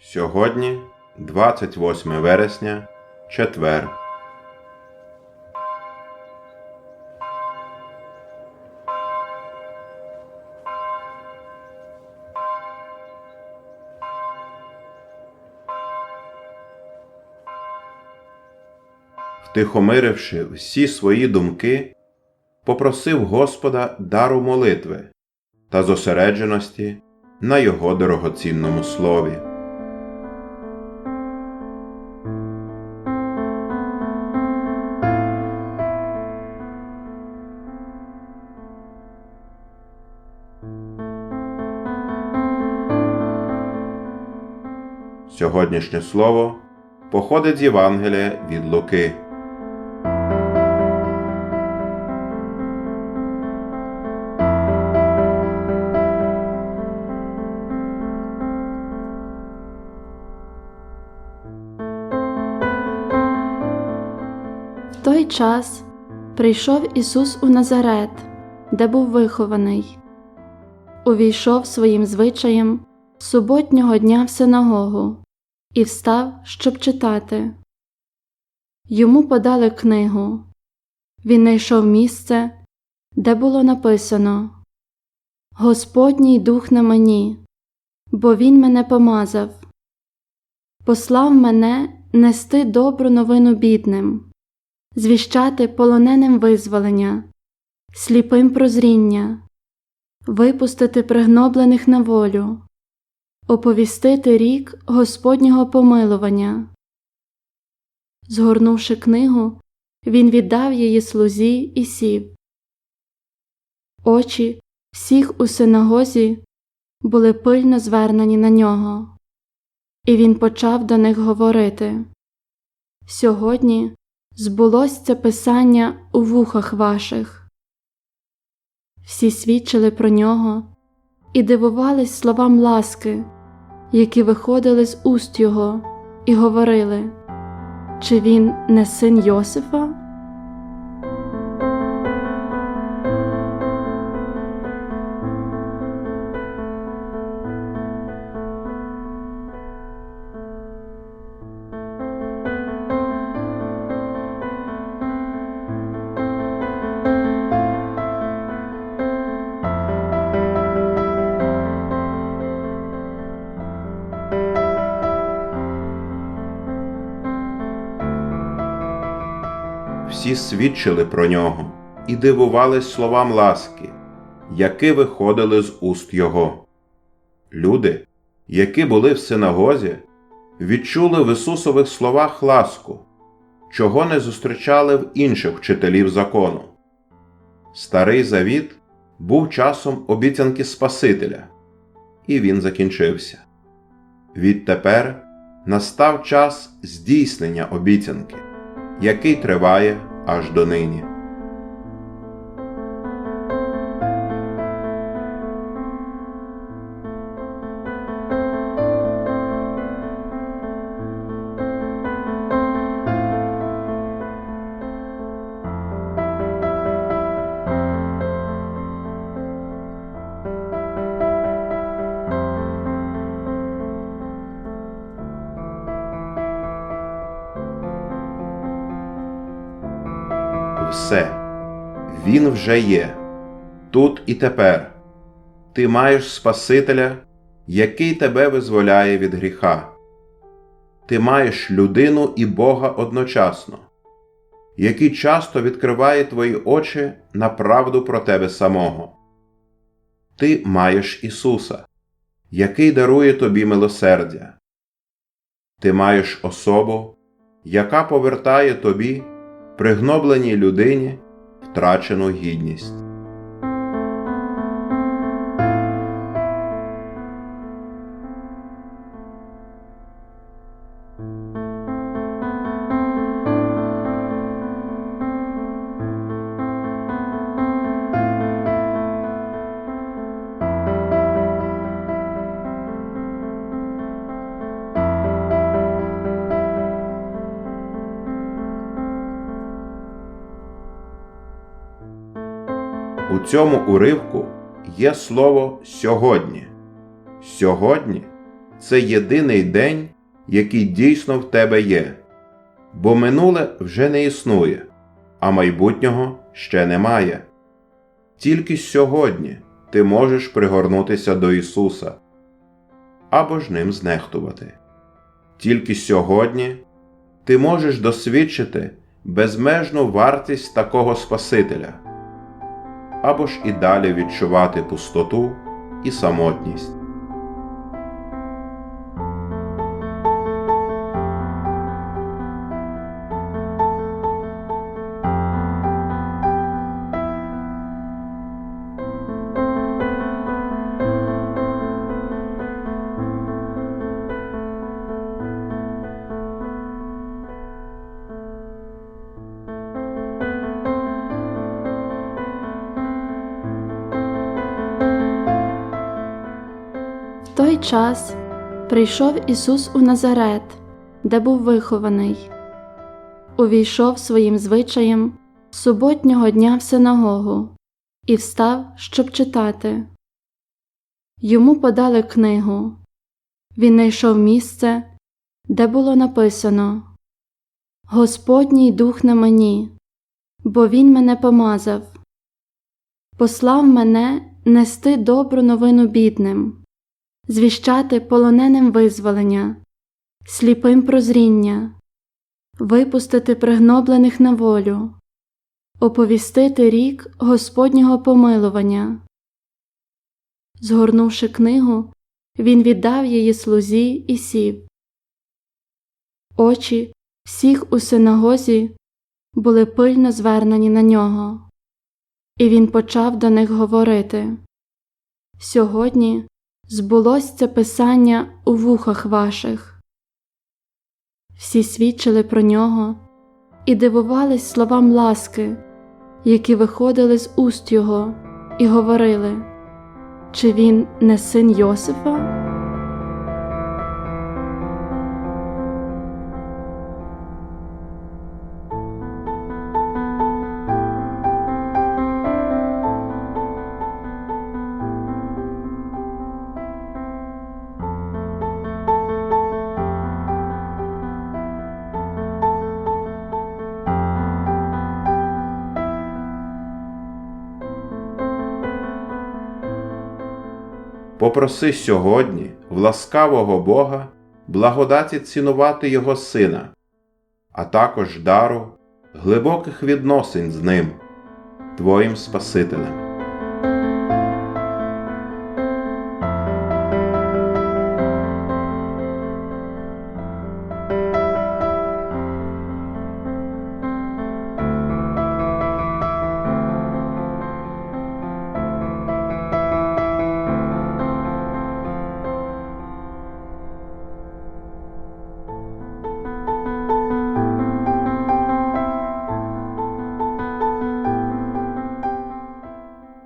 Сьогодні 28 вересня, четвер. Втихомиривши всі свої думки, попросив Господа дару молитви та зосередженості на його дорогоцінному слові. Сьогоднішнє слово походить з Євангелія від Луки. В той час прийшов Ісус у Назарет, де був вихований. Увійшов своїм звичаєм суботнього дня в синагогу і встав, щоб читати. Йому подали книгу. Він знайшов місце, де було написано Господній дух на мені, бо Він мене помазав, послав мене нести добру новину бідним звіщати полоненим визволення, сліпим прозріння, випустити пригноблених на волю, оповістити рік Господнього помилування. Згорнувши книгу, він віддав її слузі і сів. Очі всіх у синагозі були пильно звернені на нього, і він почав до них говорити Сьогодні збулось це писання у вухах ваших. Всі свідчили про нього і дивувались словам ласки, які виходили з уст його, і говорили, чи він не син Йосифа? Всі свідчили про нього і дивувались словам ласки, які виходили з уст його. Люди, які були в синагозі, відчули в Ісусових словах ласку, чого не зустрічали в інших вчителів закону. Старий завіт був часом обіцянки Спасителя, і він закінчився. Відтепер настав час здійснення обіцянки, який триває аж до Все, він вже є, тут і тепер. Ти маєш Спасителя, який тебе визволяє від гріха. Ти маєш людину і Бога одночасно, який часто відкриває твої очі на правду про тебе самого. Ти маєш Ісуса, який дарує тобі милосердя. Ти маєш особу, яка повертає тобі пригнобленій людині втрачену гідність. Цьому уривку є слово сьогодні. Сьогодні це єдиний день, який дійсно в тебе є, бо минуле вже не існує, а майбутнього ще немає. Тільки сьогодні ти можеш пригорнутися до Ісуса або ж ним знехтувати. Тільки сьогодні ти можеш досвідчити безмежну вартість такого Спасителя, або ж і далі відчувати пустоту і самотність. Той час прийшов Ісус у Назарет, де був вихований. Увійшов своїм звичаєм суботнього дня в синагогу і встав, щоб читати. Йому подали книгу. Він знайшов місце, де було написано Господній дух на мені, бо Він мене помазав, послав мене нести добру новину бідним звіщати полоненим визволення, сліпим прозріння, випустити пригноблених на волю, оповістити рік Господнього помилування. Згорнувши книгу, він віддав її слузі і сів. Очі всіх у синагозі були пильно звернені на нього, і він почав до них говорити Сьогодні збулось це писання у вухах ваших. Всі свідчили про нього і дивувались словам ласки, які виходили з уст його, і говорили, чи він не син Йосифа? Попроси сьогодні в ласкавого Бога благодаті цінувати Його Сина, а також дару глибоких відносин з Ним, Твоїм Спасителем.